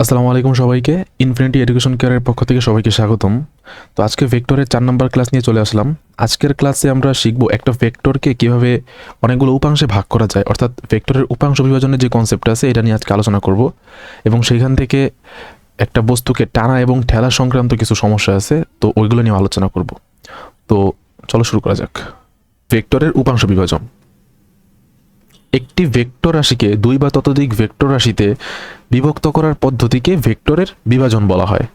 আসসালামু আলাইকুম সবাইকে। ইনফিনিটি এডুকেশন কেয়ারের পক্ষ থেকে সবাইকে স্বাগতম। তো আজকে ভেক্টরের চার নম্বর ক্লাস নিয়ে চলে আসলাম। আজকের ক্লাসে আমরা শিখব একটা ভেক্টরকে কীভাবে অনেকগুলো উপাংশে ভাগ করা যায়। অর্থাৎ ভেক্টরের উপাংশ বিভাজনের যে কনসেপ্ট আছে, এটা নিয়ে আজকে আলোচনা করব। এবং সেইখান থেকে একটা বস্তুকে টানা এবং ঠেলা সংক্রান্ত কিছু সমস্যা আছে, তো ওইগুলো নিয়ে আলোচনা করব। তো চলো শুরু করা যাক। ভেক্টরের উপাংশ বিভাজন। একটি ভেক্টর রাশিকে দুই বা ততোধিক ভেক্টর রাশিতে বিভক্ত করার পদ্ধতিকে ভেক্টরের বিভাজন বলা হয়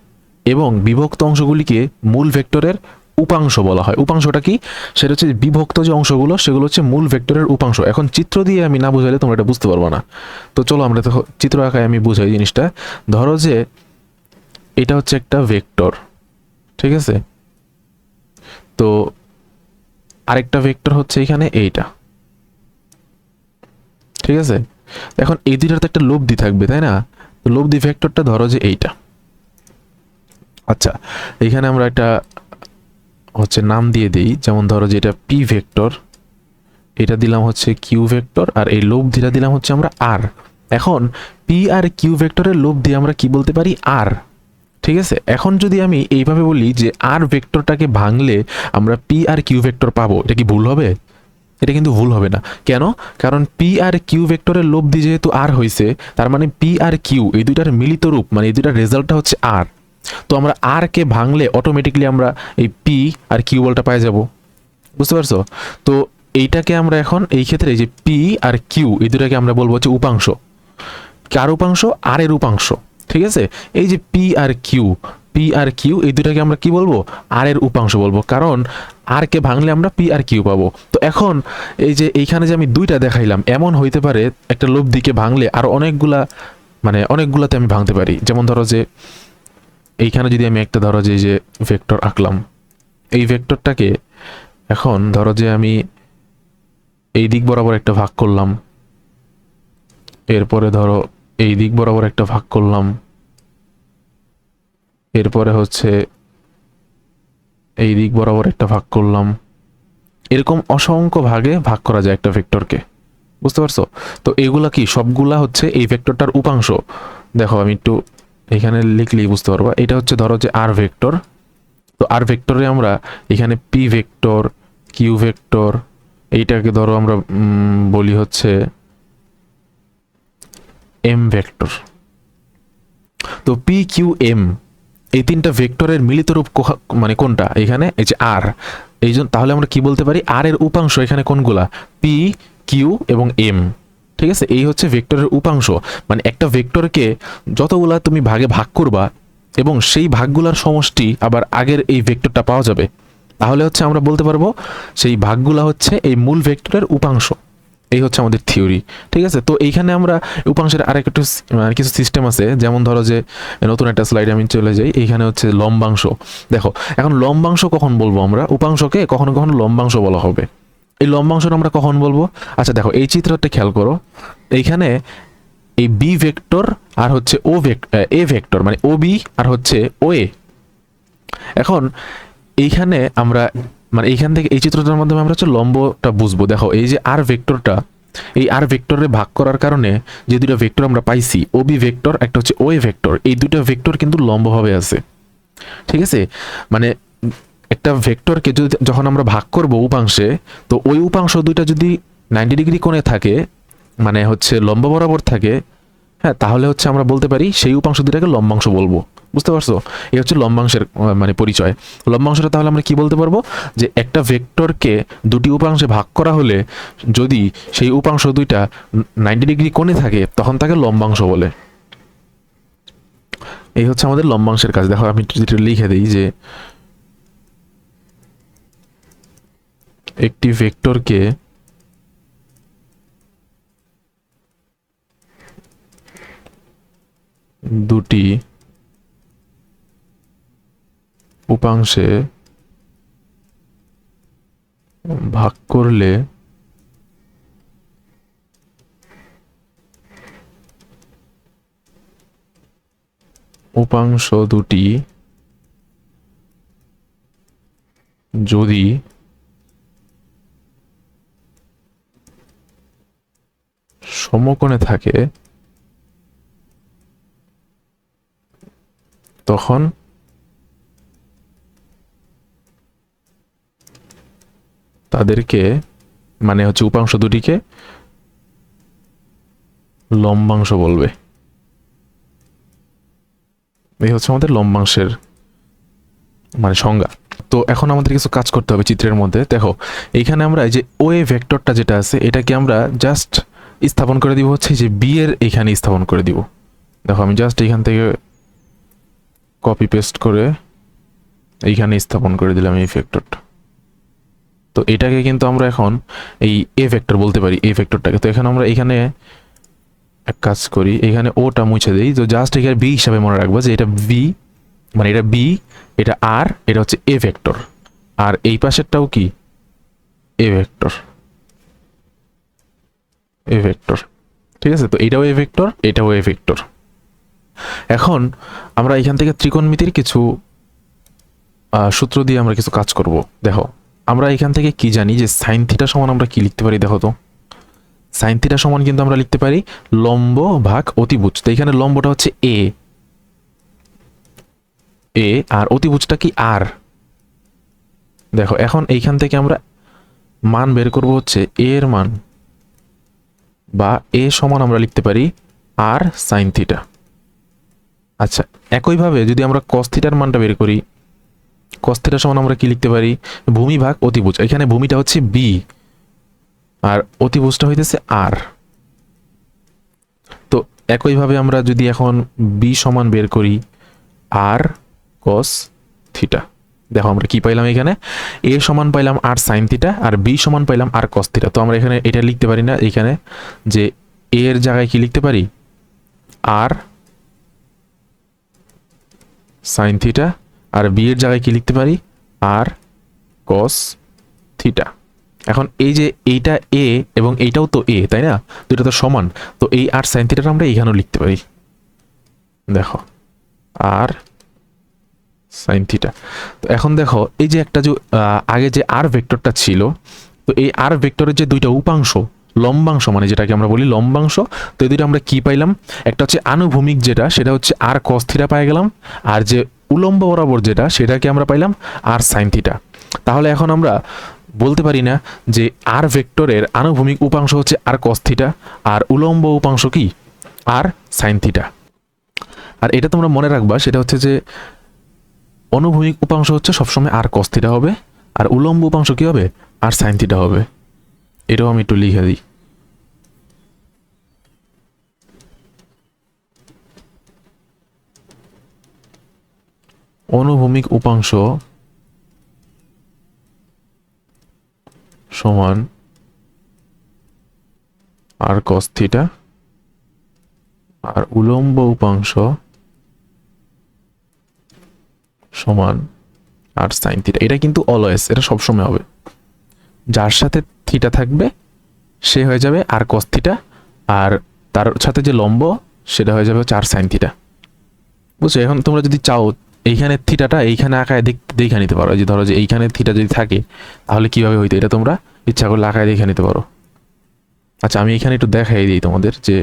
এবং বিভক্ত অংশগুলিকে মূল ভেক্টরের উপাংশ বলা হয়। উপাংশটা কি? সেটা হচ্ছে বিভক্ত যে অংশগুলো, সেগুলো হচ্ছে মূল ভেক্টরের উপাংশ। এখন চিত্র দিয়ে আমি না বুঝাইলে তোমরা এটা বুঝতে পারব না। তো চলো আমরা দেখো, চিত্র আঁকায় আমি বুঝাই জিনিসটা। ধরো যে এটা হচ্ছে একটা ভেক্টর, ঠিক আছে? তো আরেকটা ভেক্টর হচ্ছে এখানে এইটা। ঠিক আছে? এখন এই দুইটার তো একটা লব্ধি থাকবে, তাই না? তো লব্ধি ভেক্টরটা ধরো যে এইটা। আচ্ছা এখানে আমরা একটা হচ্ছে নাম দিয়ে দিই। যেমন ধরো যে এটা পি ভেক্টর এটা দিলাম হচ্ছে কিউ ভেক্টর আর এই লব্ধিটা দিলাম হচ্ছে আমরা আর এখন পি আর কিউ ভেক্টরের লব্ধি আমরা কি বলতে পারি? আর ঠিক আছে? এখন যদি আমি এইভাবে বলি যে আর ভেক্টরটাকে ভাঙলে আমরা পি আর কিউ ভেক্টর পাবো, এটা কি ভুল হবে? এটা কিন্তু ভুল হবে না। কেন? কারণ পি আর কিউ ভেক্টরের লোভ লব্ধি যেহেতু আর হয়েছে, তার মানে পি আর কিউ এই দুইটার মিলিত রূপ মানে এই দুইটার রেজাল্টটা হচ্ছে আর তো আমরা আর কে ভাঙলে অটোমেটিকলি আমরা এই পি আর কিউ বলটা পাই যাব। বুঝতে পারছ? তো এইটাকে আমরা এখন এই ক্ষেত্রে যে পি আর কিউ এই দুটাকে আমরা বলব হচ্ছে উপাংশ। কার উপাংশ? আর এর উপাংশ। ঠিক আছে? এই যে P R Q P R Q এই দুটাকে আমরা কি বলব? আর এর উপাংশ বলব। কারণ আর কে ভাঙলে আমরা পি আর কিউ পাবো। তো এখন এই যে এইখানে যে আমি দুইটা দেখাইলাম, এমন হইতে পারে একটা লব্ধিকে ভাঙলে আর অনেকগুলা মানে অনেকগুলাতে আমি ভাঙতে পারি। যেমন ধরো যে, এইখানে যদি আমি একটা ধরো যে যে ভেক্টর আঁকলাম, এই ভেক্টরটাকে এখন ধরো যে আমি এই দিক বরাবর একটা ভাগ করলাম, এরপরে ধরো এই দিক বরাবর একটা ভাগ করলাম, এরপরে হচ্ছে এই দিক বরাবর একটা ভাগ করলাম। এরকম অসংখ্য ভাগে ভাগ করা যায় একটা ভেক্টরকে বুঝতে পারছ? তো এগুলা কি? সবগুলা হচ্ছে এই ভেক্টরটার উপাংশ। দেখো, আমি একটু এখানে লিখলেই বুঝতে পারব। এটা হচ্ছে ধরো যে আর ভেক্টর তো আর ভেক্টরে আমরা এখানে পি ভেক্টর কিউ ভেক্টর এইটাকে ধরো আমরা বলি হচ্ছে এম ভেক্টর তো পি কিউ এম এই তিনটা ভেক্টরের মিলিত রূপ মানে কোনটা? এখানে, এই যে আর এই জন্য তাহলে আমরা কি বলতে পারি? আর এর উপাংশ এখানে কোনগুলা? পি কিউ এবং এম ঠিক আছে? এই হচ্ছে ভেক্টরের উপাংশ। মানে একটা ভেক্টরকে যতগুলা তুমি ভাগে ভাগ করবা এবং সেই ভাগগুলার সমষ্টি আবার আগের এই ভেক্টরটা পাওয়া যাবে। তাহলে হচ্ছে আমরা বলতে পারব, সেই ভাগগুলা হচ্ছে এই মূল ভেক্টরের উপাংশ। এই হচ্ছে আমাদের থিওরি ঠিক আছে? তো এইখানে আমরা উপাংশের আরেকটু স- মানে কিছু সিস্টেম আছে, যেমন ধরো যে নতুন একটা স্লাইড আমি চলে যাই, এইখানে হচ্ছে লম্বাংশ। দেখো, এখন লম্বাংশ কখন বলব আমরা? উপাংশকে কখনো কখনো লম্বাংশ বলা হবে। এই লম্বাংশটা আমরা কখন বলব? আচ্ছা দেখো, এই চিত্রটা খেয়াল করো। এইখানে এই বি ভেক্টর আর হচ্ছে ও এ ভেক্টর মানে ও বি আর হচ্ছে ও এ এখন এইখানে আমরা মানে এইখান থেকে, এই চিত্রটার মাধ্যমে আমরা হচ্ছে লম্বটা বুঝব। দেখো, এই যে আর ভেক্টরটা এই আর ভেক্টরে ভাগ করার কারণে যে দুটো ভেক্টর আমরা পাইছি ও বি ভেক্টর একটা হচ্ছে ওয়ে ভেক্টর এই দুটো ভেক্টর কিন্তু লম্বভাবে আছে। ঠিক আছে? মানে একটা ভেক্টরকে যদি, যখন আমরা ভাগ করব উপাংশে, তো ওই উপাংশ দুইটা যদি নাইনটি ডিগ্রি কোণে থাকে মানে হচ্ছে লম্ব বরাবর থাকে হ্যাঁ তাহলে হচ্ছে আমরা বলতে পারি সেই উপাংশ দুটাকে লম্বাংশ বলব। বুঝতে পারছ? এই হচ্ছে লম্বাংশের মানে পরিচয়। লম্বাংশটা তাহলে আমরা কি বলতে পারব? যে একটা ভেক্টরকে দুটি উপাংশে ভাগ করা হলে যদি সেই উপাংশ দুইটা নাইনটি ডিগ্রি কোণে থাকে, তখন তাকে লম্বাংশ বলে। এই হচ্ছে আমাদের লম্বাংশের কাজ। দেখো, আমি যেটা লিখে দিই যে একটি ভেক্টরকে দুটি উপাংশে ভাগ করলে উপাংশ দুটি যদি সমকোণে থাকে তখন তাদেরকে মানে হচ্ছে উপাংশ দুটিকে লম্বাংশ বলবে। এই হচ্ছে আমাদের লম্বাংশের মানে সংজ্ঞা। তো এখন আমাদের কিছু কাজ করতে হবে চিত্রের মধ্যে। দেখো, এইখানে আমরা যে ওয়ে ভেক্টরটা যেটা আছে, এটাকে আমরা জাস্ট স্থাপন করে দিব হচ্ছে যে বি এর এইখানে স্থাপন করে দিব। দেখো, আমি জাস্ট এইখান থেকে কপি পেস্ট করে এইখানে স্থাপন করে দিলাম এই ভেক্টরটা। তো এটাকে কিন্তু আমরা এখন এই এ ভেক্টর বলতে পারি এ ভেক্টরটাকে তো এখানে আমরা এখানে এক কাজ করি, এখানে ওটা মুছে দিই। তো জাস্ট এখানে বি হিসাবে মনে রাখব যে এটা বি মানে এটা বি এটা আর এটা হচ্ছে এ ভেক্টর আর এই পাশেরটাও কি? এ ভেক্টর এ ভেক্টর ঠিক আছে? তো এটাও এ ভেক্টর এটাও এ ভেক্টর এখন আমরা এখান থেকে ত্রিকোণমিতির কিছু সূত্র দিয়ে আমরা কিছু কাজ করব। দেখো। আমরা এখান থেকে কি জানি যে সাইন থিটা সমান আমরা কি লিখতে পারি, দেখো তো। সাইন থিটা সমান কিন্তু আমরা লিখতে পারি লম্ব ভাগ অতিভুজ। তো এখানে লম্বটা হচ্ছে এ এ আর অতিভুজটা কি আর দেখো, এখন এইখান থেকে আমরা মান বের করব হচ্ছে এ এর মান বা এ সমান আমরা লিখতে পারি আর সাইন থিটা আচ্ছা একইভাবে যদি আমরা কস থিটার মানটা বের করি কস সমান আমরা কি লিখতে পারি? ভূমি ভাগ অতিভুজ। এখানে ভূমিটা হচ্ছে বি আর অতিভুজটা হইতেছে আর তো একইভাবে আমরা যদি এখন বি সমান বের করি আর কস থিটা দেখো আমরা কি পাইলাম এখানে? এ সমান পাইলাম আর সাইন থিটা আর বি সমান পাইলাম আর কস থিটা তো আমরা এখানে এটা লিখতে পারি না এখানে, যে এর জায়গায় কি লিখতে পারি? আর সাইন থিটা আর বি এর জায়গায় কি লিখতে পারি? আর কস থিটা এখন এই যে এইটা এ এবং এইটাও তো এ তাই না? এটা তো সমান। তো এই আর সাইন থিটাটা আমরা এইখানেও লিখতে পারি। দেখো, আর সাইন থিটা তো এখন দেখো, এই যে একটা যে আগে যে আর ভেক্টরটা ছিল, তো এই আর ভেক্টরের যে দুইটা উপাংশ, লম্বাংশ মানে যেটাকে আমরা বলি লম্বাংশ, তো এই দুইটা আমরা কি পাইলাম? একটা হচ্ছে আনুভূমিক যেটা, সেটা হচ্ছে আর কস থিটা পাই গেলাম। আর যে উলম্ব বরাবর যেটা, সেটাকে আমরা পাইলাম আর সাইন থিটা তাহলে এখন আমরা বলতে পারি না যে আর ভেক্টরের আনুভূমিক উপাংশ হচ্ছে আর কস থিটা আর উলম্ব উপাংশ কি? আর সাইন থিটা আর এটা তোমরা মনে রাখবা, সেটা হচ্ছে যে অনুভূমিক উপাংশ হচ্ছে সবসময় আর কস থিটা হবে, আর উলম্ব উপাংশ কি হবে? আর সাইন থিটা হবে। এটাও আমি একটু লিখে দিই। অনুভূমিক উপাংশ সমান আর কস থিটা আর উলম্ব উপাংশ সমান আর সাইন থিটা এটা কিন্তু অলওয়েজ, এটা সবসময় হবে। যার সাথে থিটা থাকবে, সে হয়ে যাবে আর কস থিটা আর তার সাথে যে লম্ব, সেটা হয়ে যাবে হচ্ছে আর সাইন থিটা বুঝছ? এখন তোমরা যদি চাও এইখানে থিটাটা এইখানে আঁকায় দেখ, দেখে নিতে পারো। যে ধরো যে এইখানে থিটা যদি থাকে, তাহলে কীভাবে হইতো? এটা তোমরা ইচ্ছা করলে আঁকায় দেখে নিতে পারো। আচ্ছা আমি এখানে একটু দেখাই দিই তোমাদের যে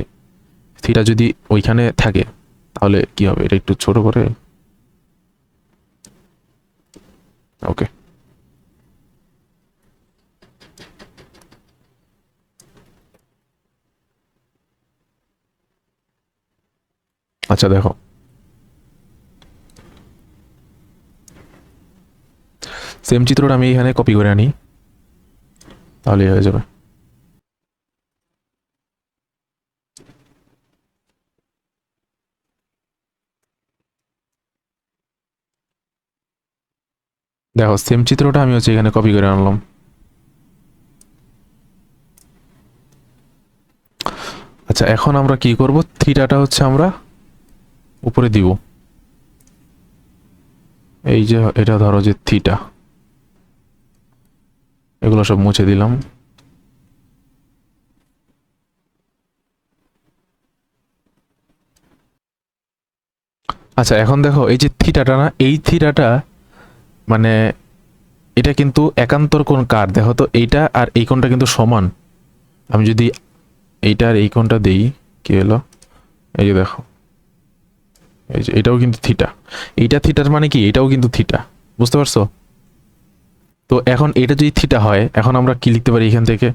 থিটা যদি ওইখানে থাকে, তাহলে কি হবে? এটা একটু ছোট করে। ওকে। আচ্ছা দেখো। সেম চিত্রটা আমি এখানে কপি করে আনি। তাহলেই হয়ে যাবে। দেখো সেম চিত্রটা আমি হচ্ছে এখানে কপি করে আনলাম। আচ্ছা এখন আমরা কি করব? থিটাটা হচ্ছে আমরা উপরে দিব। এই যে, এটা ধরো যে থিটা। এগুলো সব মুছে দিলাম। আচ্ছা এখন দেখো, এই যে থিটাটা না, এই থিটাটা মানে এটা কিন্তু একান্তর কোন কার? দেখো তো, এইটা আর এই কোণটা কিন্তু সমান। আমি যদি এইটা আর এই কোণটা দিই, কি হলো? এই যে দেখো, এই যে এটাও কিন্তু থিটা। এইটা থিটার মানে কি? এটাও কিন্তু থিটা। বুঝতে পারছ? তো এখন এটা যদি থিটা হয়, এখন আমরা কি লিখতে পারি এখান থেকে?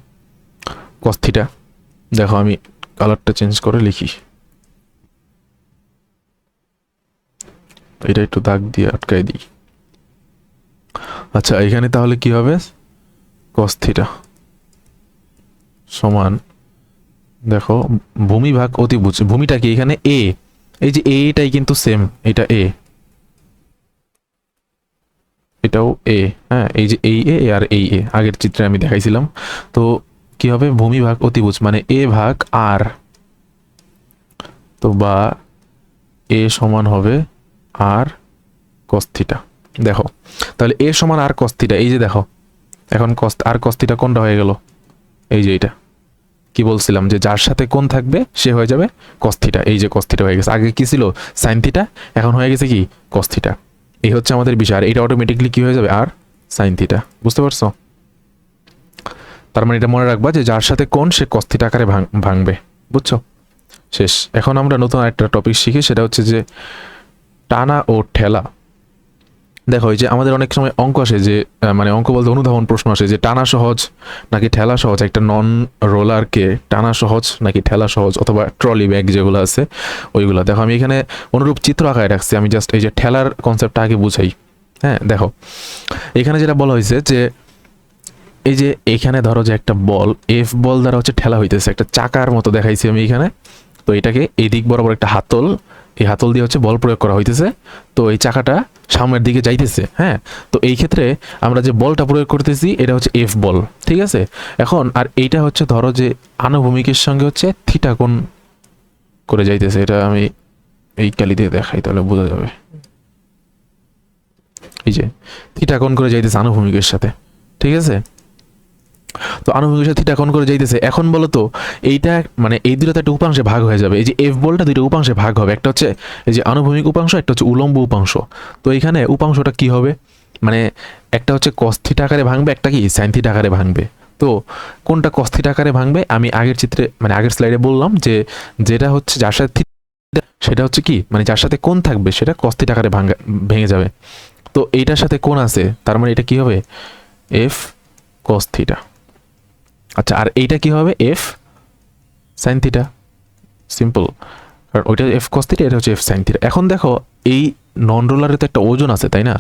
কস থিটা দেখো আমি কালারটা চেঞ্জ করে লিখি। এটা একটু দাগ দিয়ে আটকাই দিই। আচ্ছা এখানে তাহলে কি হবে? কস থিটা সমান, দেখো ভূমি ভাগ অতিভুজ, ভূমিটা কি এখানে এ এই যে এটাই কিন্তু সেম এটা এ এটাও এ হ্যাঁ এই যে এই এ আর এই এ আগের চিত্রে আমি দেখাইছিলাম। তো কি হবে? ভূমি ভাগ অতিভুজ মানে এ ভাগ আর তো বা এ সমান হবে আর কস্থিটা দেখো, তাহলে এ সমান আর কস্থিটা এই যে দেখো, এখন কস আর কস্থিটা কোনটা হয়ে গেল? এই যে এটা কি বলছিলাম যে যার সাথে কোন থাকবে, সে হয়ে যাবে কস্থিটা এই যে কস্থিটা হয়ে গেছে। আগে কি ছিল? সাইন থিটা এখন হয়ে গেছে কি? কস্থিটা এই হচ্ছে আমাদের বিষয়। আর এটা অটোমেটিকলি কী হয়ে যাবে? আর সাইন থিটা বুঝতে পারছ? তার মানে এটা মনে রাখবা যে যার সাথে কোন সে কস্থিটা আকারে ভাঙ- ভাঙবে। বুঝছ? শেষ। এখন আমরা নতুন একটা টপিক শিখি, সেটা হচ্ছে যে টানা ও ঠেলা। দেখো, এই যে আমাদের অনেক সময় অঙ্ক আসে যে মানে অঙ্ক বলতে অনুধাবন প্রশ্ন আসে যে, টানা সহজ নাকি ঠেলা সহজ? একটা নন রোলারকে টানা সহজ নাকি ঠেলা সহজ? অথবা ট্রলি ব্যাগ যেগুলো আছে, ওইগুলো। দেখো, আমি এখানে অনুরূপ চিত্র আঁকায় রাখছি। আমি জাস্ট এই যে ঠেলার কনসেপ্টটা আগে বুঝাই। হ্যাঁ দেখো, এখানে যেটা বলা হয়েছে যে, এই যে এখানে ধরো যে একটা বল এফ বল দ্বারা হচ্ছে ঠেলা হইতেছে, একটা চাকার মতো দেখাইছি আমি এখানে। তো এটাকে এদিক বরাবর একটা হাতল, এই হাতল দিয়ে হচ্ছে বল প্রয়োগ করা হইতেছে। তো এই চাকাটা সামনের দিকে যাইতেছে হ্যাঁ? তো এই ক্ষেত্রে আমরা যে বলটা প্রয়োগ করতেছি, এটা হচ্ছে এফ বল, ঠিক আছে? এখন, আর এইটা হচ্ছে ধরো যে আনুভূমিকের সঙ্গে হচ্ছে থিটা কোণ করে যাইতেছে, এটা আমি এই কালি দিয়ে দেখাই, তাহলে বোঝা যাবে। এই যে থিটা কোণ করে যাইতেছে আনুভূমিকের সাথে, ঠিক আছে? তো আনুভূমিকের সাথে থিটা কোণ করে যাইতেছে। এখন বলো তো এইটা মানে এই দুটোতে একটা উপাংশে ভাগ হয়ে যাবে। এই যে এফ বলটা দুটো উপাংশে ভাগ হবে। একটা হচ্ছে এই যে আনুভূমিক উপাংশ, একটা হচ্ছে উলম্ব উপাংশ। তো এখানে উপাংশটা কি হবে? মানে একটা হচ্ছে কস্থিটা আকারে ভাঙবে, একটা কি সাইন থিটা আকারে ভাঙবে। তো কোনটা কস্থিটা আকারে ভাঙবে? আমি আগের চিত্রে মানে আগের স্লাইডে বললাম যে যেটা হচ্ছে যার সাথে সেটা হচ্ছে কি? মানে যার সাথে কোন থাকবে, সেটা কস্থিটা আকারে ভাঙা ভেঙে যাবে। তো এইটার সাথে কোন আছে, তার মানে এটা কি হবে? এফ কস্থিটা আচ্ছা আর এইটা কি হবে? এফ সাইন থিটা সিম্পল কারণ ওইটা এফ কস থিটা এটা হচ্ছে এফ সাইন থিটা এখন দেখো, এই নন রোলারে তো একটা ওজন আছে, তাই না?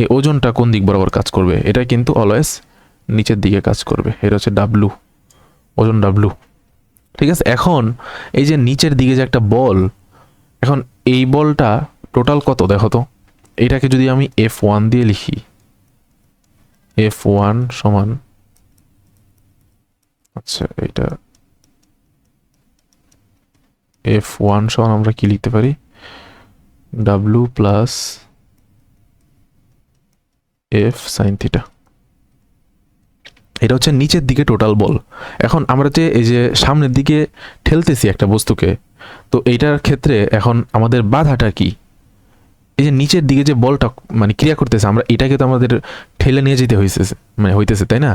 এই ওজনটা কোন দিক বরাবর কাজ করবে? এটা কিন্তু অলওয়েজ নিচের দিকে কাজ করবে। এটা হচ্ছে ডাব্লু ওজন ডাব্লু ঠিক আছে? এখন এই যে নিচের দিকে যে একটা বল, এখন এই বলটা টোটাল কত? দেখো তো, এটাকে যদি আমি এফ ওয়ান দিয়ে লিখি এফ ওয়ান সমান আচ্ছা এটা এফ ওয়ান সমান আমরা কি লিখতে পারি? W plus F sine theta এটা হচ্ছে নিচের দিকে টোটাল বল এখন আমরা যে এই যে সামনের দিকে ঠেলতেছি একটা বস্তুকে, তো এইটার ক্ষেত্রে এখন আমাদের বাধাটা কি? এই যে নিচের দিকে যে বলটা মানে ক্রিয়া করতেছে, আমরা এটাকে তো আমাদের ঠেলে নিয়ে যেতে হয়েছে মানে হইতেছে, তাই না?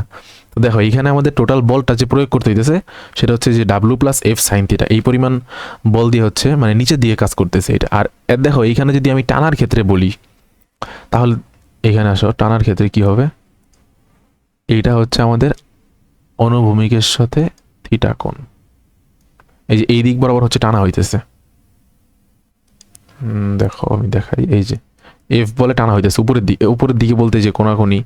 তো দেখো, এখানে আমাদের টোটাল বলটা যে প্রয়োগ করতে হইতেছে, সেটা হচ্ছে যে W plus F sine theta এই পরিমাণ বল দিয়ে হচ্ছে মানে নিচের দিকে কাজ করতেছে এটা। আর দেখো এইখানে যদি আমি টানার ক্ষেত্রে বলি, তাহলে এখানে আসো, টানার ক্ষেত্রে কি হবে? এইটা হচ্ছে আমাদের অনুভূমিকের সাথে থিটা এই যে এই দিক বরাবর হচ্ছে টানা হইতেছে। দেখো, আমি দেখাই, এই যে এফ বলে টানা হইতেছে, উপরের দিকে উপরের দিকে বলতে যে কোনাকুনি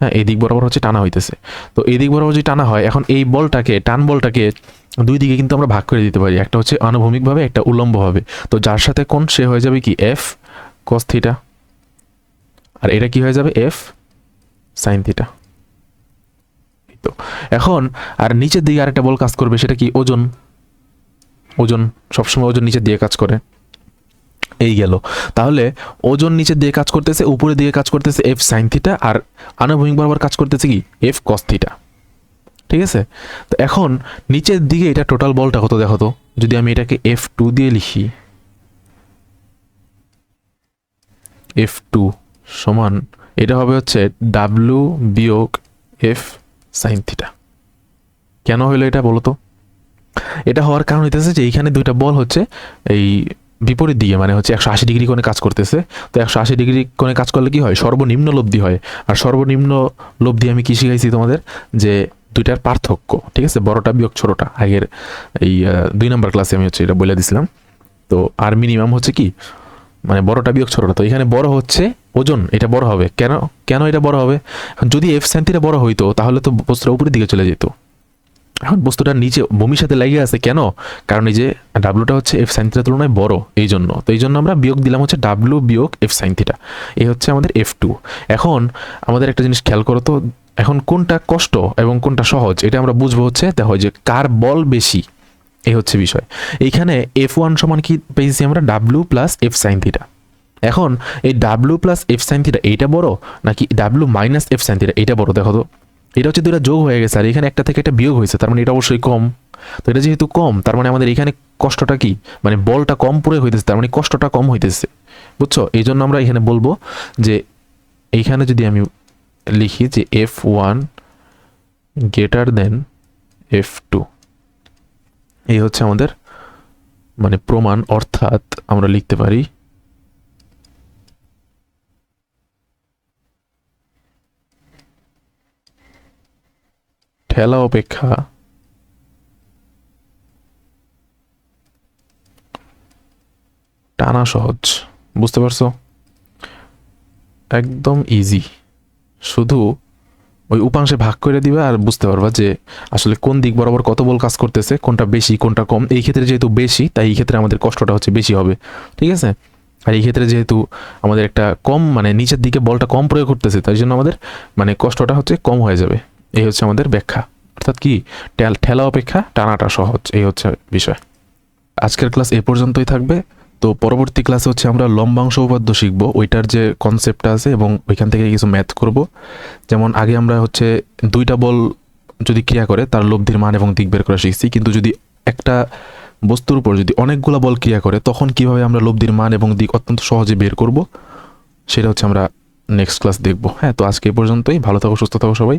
হ্যাঁ এই দিক বরাবর হচ্ছে টানা হইতেছে। তো এই দিক বরাবর যদি টানা হয়, এখন এই বলটাকে, টান বলটাকে দুই দিকে কিন্তু আমরা ভাগ করে দিতে পারি। একটা হচ্ছে আনুভূমিকভাবে, একটা উলম্বভাবে তো যার সাথে কোন সে হয়ে যাবে কি? এফ কস থিটা আর এটা কি হয়ে যাবে? এফ সাইন থিটা তো। এখন, আর নিচের দিকে আরেকটা বল কাজ করবে, সেটা কি? ওজন। ওজন, সবসময় ওজন নিচের দিকে কাজ করে। এই গেল। তাহলে ওজন নিচের দিকে কাজ করতেছে উপরের দিকে কাজ করতেছে এফ সাইন থিটা আর আনুভূমিক বরাবর কাজ করতেছে কি? এফ কস থিটা ঠিক আছে? তো এখন নিচের দিকে এটা টোটাল বলটা কত দেখো তো? যদি আমি এটাকে এফ টু দিয়ে লিখি এফ টু সমান, এটা হবে হচ্ছে ডাব্লু বিয়োগ এফ সাইন থিটা কেন হইল এটা বলো তো? এটা হওয়ার কারণ হইতেছে যে এইখানে দুইটা বল হচ্ছে, এই বিপরীত দিকে মানে হচ্ছে একশো আশি ডিগ্রি কোণে কাজ করতেছে। তো একশো আশি ডিগ্রি কোণে কাজ করলে কি হয়? সর্বনিম্ন লব্ধি হয়। আর সর্বনিম্ন লব্ধি আমি কি শিখাইছি তোমাদের? যে দুইটার পার্থক্য, ঠিক আছে? বড়টা বিয়োগ ছোটোটা। আগের এই দুই নম্বর ক্লাসে আমি হচ্ছে এটা বলে দিছিলাম। তো আর মিনিমাম হচ্ছে কি? মানে বড়টা বিয়োগ ছোটোটা। তো এখানে বড় হচ্ছে ওজন, এটা বড় হবে। কেন কেন এটা বড় হবে? যদি এফ সেন্টিটা বড় হইতো, তাহলে তো বস্তুটা উপরের দিকে চলে যেত। এখন বস্তুটা নিচে ভূমির সাথে লেগে আছে কেন? কারণ এই যে ডাব্লুটা হচ্ছে এফ সাইন থিটার তুলনায় বড় এই জন্য তো এই জন্য আমরা বিয়োগ দিলাম হচ্ছে ডাব্লু বিয়োগ এফ সাইন থিটা এই হচ্ছে আমাদের এফ টু এখন আমাদের একটা জিনিস খেয়াল করো তো, এখন কোনটা কষ্ট এবং কোনটা সহজ এটা আমরা বুঝব হচ্ছে, দেখো যে কার বল বেশি, এই হচ্ছে বিষয়। এইখানে এফ ওয়ান সমান কি পেয়েছি আমরা? W plus F sine theta এখন এই W plus F sine theta এইটা বড় নাকি W minus F sine theta এইটা বড়? দেখো তো। এটা হচ্ছে দুটা যোগ হয়ে গেছে, আর এখানে একটা থেকে একটা বিয়োগ হয়েছে, তার মানে এটা অবশ্যই কম। তো এটা যেহেতু কম, তার মানে আমাদের এখানে কষ্টটা কি? মানে বলটা কম পড়ে হইতেছে তার মানে কষ্টটা কম হইতেছে। বুঝছ? এই জন্য আমরা এখানে বলব যে এইখানে যদি আমি লিখি যে F one greater than F two এই হচ্ছে আমাদের মানে প্রমাণ, অর্থাৎ আমরা লিখতে পারি ঠেলা অপেক্ষা। টানা সহজ, বুঝতে পারছ? একদম ইজি শুধু ওই উপাংশে ভাগ করে দিবে আর বুঝতে পারবা যে আসলে কোন দিক বরাবর কত বল কাজ করতেছে, কোনটা বেশি, কোনটা কম। এই ক্ষেত্রে যেহেতু বেশি, তাই এই ক্ষেত্রে আমাদের কষ্টটা হচ্ছে বেশি হবে। ঠিক আছে? আর এই ক্ষেত্রে যেহেতু আমাদের একটা কম মানে নিচের দিকে বলটা কম প্রয়োগ করতেছে, তাই জন্য আমাদের মানে কষ্টটা হচ্ছে কম হয়ে যাবে। এই হচ্ছে আমাদের ব্যাখ্যা। অর্থাৎ কি? ঠেলা অপেক্ষা, টানাটা সহজ, এই হচ্ছে বিষয়। আজকের ক্লাস এ পর্যন্তই থাকবে। তো পরবর্তী ক্লাসে হচ্ছে আমরা লম্বাংশ উপাদ্য শিখব। ওইটার যে কনসেপ্টটা আছে এবং ওইখান থেকে কিছু ম্যাথ করব। যেমন আগে আমরা হচ্ছে দুইটা বল যদি ক্রিয়া করে, তার লব্ধির মান এবং দিক বের করা শিখছি। কিন্তু যদি একটা বস্তুর উপর যদি অনেকগুলো বল ক্রিয়া করে, তখন কীভাবে আমরা লব্ধির মান এবং দিক অত্যন্ত সহজে বের করব? সেটা হচ্ছে আমরা নেক্সট ক্লাস দেখব। হ্যাঁ তো আজকে এ পর্যন্তই। ভালো থাকো, সুস্থ থাকো সবাই।